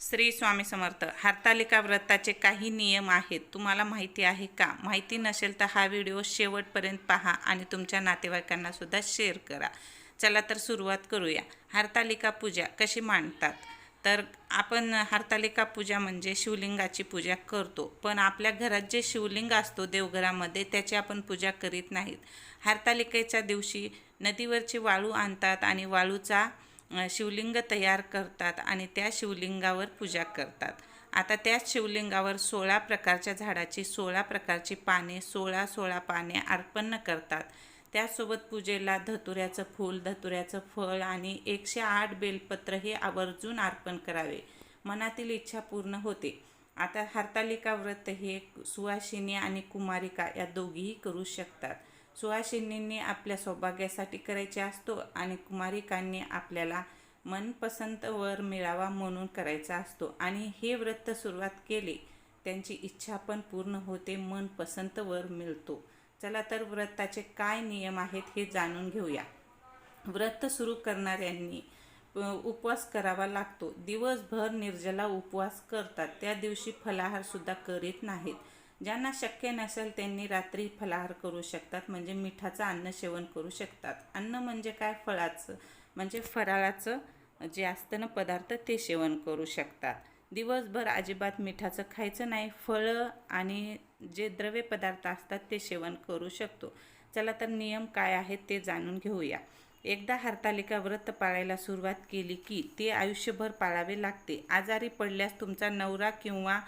श्री स्वामी समर्थ हरतालिका व्रताचे काही नियम आहेत. तुम्हाला माहिती आहे का? माहिती नसेल तर हा व्हिडिओ शेवटपर्यंत पहा आणि तुमच्या नातेवाईकांनासुद्धा शेअर करा. चला तर सुरुवात करूया. हरतालिका पूजा कशी मांडतात? तर आपण हरतालिका पूजा म्हणजे शिवलिंगाची पूजा करतो. पण आपल्या घरात जे शिवलिंग असतो देवघरामध्ये त्याची आपण पूजा करीत नाहीत. हरतालिकेच्या दिवशी नदीवरची वाळू आणतात आणि वाळूचा शिवलिंग तयार करतात आणि त्या शिवलिंगावर पूजा करतात. आता त्याच शिवलिंगावर सोळा प्रकारच्या झाडाची सोळा प्रकारची पाने सोळा सोळा पाने अर्पण करतात. त्यासोबत पूजेला धतुऱ्याचं फूल धतुऱ्याचं फळ आणि एकशे आठ बेलपत्र हे आवर्जून अर्पण करावे. मनातील इच्छा पूर्ण होते. आता हरतालिका व्रत हे सुवासिनी आणि कुमारिका या दोघीही करू शकतात. सुहासिनींनी आपल्या सौभाग्यासाठी करायचे असतो आणि कुमारिकांनी आपल्याला मनपसंत वर मिळावा म्हणून करायचा असतो. आणि हे व्रत सुरुवात केली त्यांची इच्छा पण पूर्ण होते मनपसंत वर मिळतो. चला तर व्रताचे काय नियम आहेत हे जाणून घेऊया. व्रत सुरू करणाऱ्यांनी उपवास करावा लागतो. दिवसभर निर्जला उपवास करतात. त्या दिवशी फलाहार सुद्धा करीत नाहीत. ज्यांना शक्य नसेल त्यांनी रात्री फलाहार करू शकतात म्हणजे मिठाचं अन्न सेवन करू शकतात. अन्न म्हणजे काय? फळाचं म्हणजे फराळाचं जे असतं ना पदार्थ ते सेवन करू शकतात. दिवसभर अजिबात मिठाचं खायचं नाही. फळं आणि जे द्रव्य पदार्थ असतात ते सेवन करू शकतो. चला तर नियम काय आहेत ते जाणून घेऊया. एकदा हरतालिका व्रत पाळायला सुरुवात केली की ते आयुष्यभर पाळावे लागते. आजारी पडल्यास तुमचा नवरा किंवा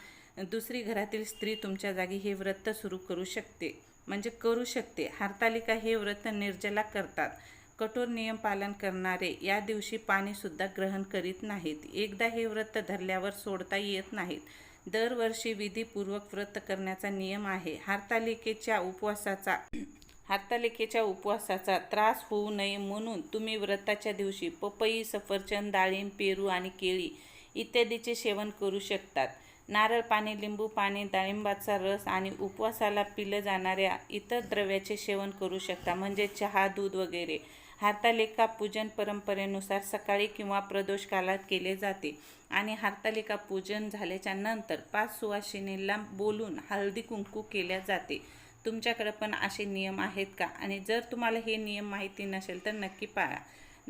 दुसरी घरातील स्त्री तुमच्या जागी हे व्रत सुरू करू शकते. म्हणजे करू शकते. हरतालिका हे व्रत निर्जला करतात. कठोर नियम पालन करणारे या दिवशी पाणीसुद्धा ग्रहण करीत नाहीत. एकदा हे व्रत धरल्यावर सोडता येत नाहीत. दरवर्षी विधीपूर्वक व्रत करण्याचा नियम आहे. हरतालिकेच्या उपवासाचा हरतालिकेच्या उपवासाचा त्रास होऊ नये म्हणून तुम्ही व्रताच्या दिवशी पपई सफरचंद डाळिंब पेरू आणि केळी इत्यादीचे सेवन करू शकतात. नारळ पाणी लिंबू पाणी डाळिंबाचा रस आणि उपवासाला पिलं जाणाऱ्या इतर द्रव्याचे सेवन करू शकता म्हणजे चहा दूध वगैरे. हार्तालिका पूजन परंपरेनुसार सकाळी किंवा प्रदोष कालात केले जाते आणि हार्तालिका पूजन झाल्याच्यानंतर पाच सुवासिनीला बोलून हळदी कुंकू केल्या जाते. तुमच्याकडे पण असे नियम आहेत का? आणि जर तुम्हाला हे नियम माहिती नसेल तर नक्की पाळा.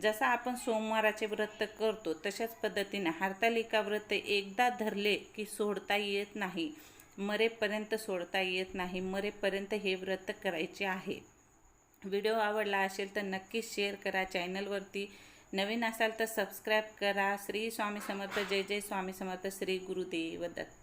जसं आपण सोमवाराचे व्रत करतो तशाच पद्धतीने हरतालिका व्रत एकदा धरले की सोडता येत नाही. मरेपर्यंत सोडता येत नाही. मरेपर्यंत हे व्रत करायचे आहे. व्हिडिओ आवडला असेल तर नक्कीच शेअर करा. चॅनलवरती नवीन असाल तर सबस्क्राईब करा. श्री स्वामी समर्थ. जय जय स्वामी समर्थ. श्री गुरुदेव दत्त.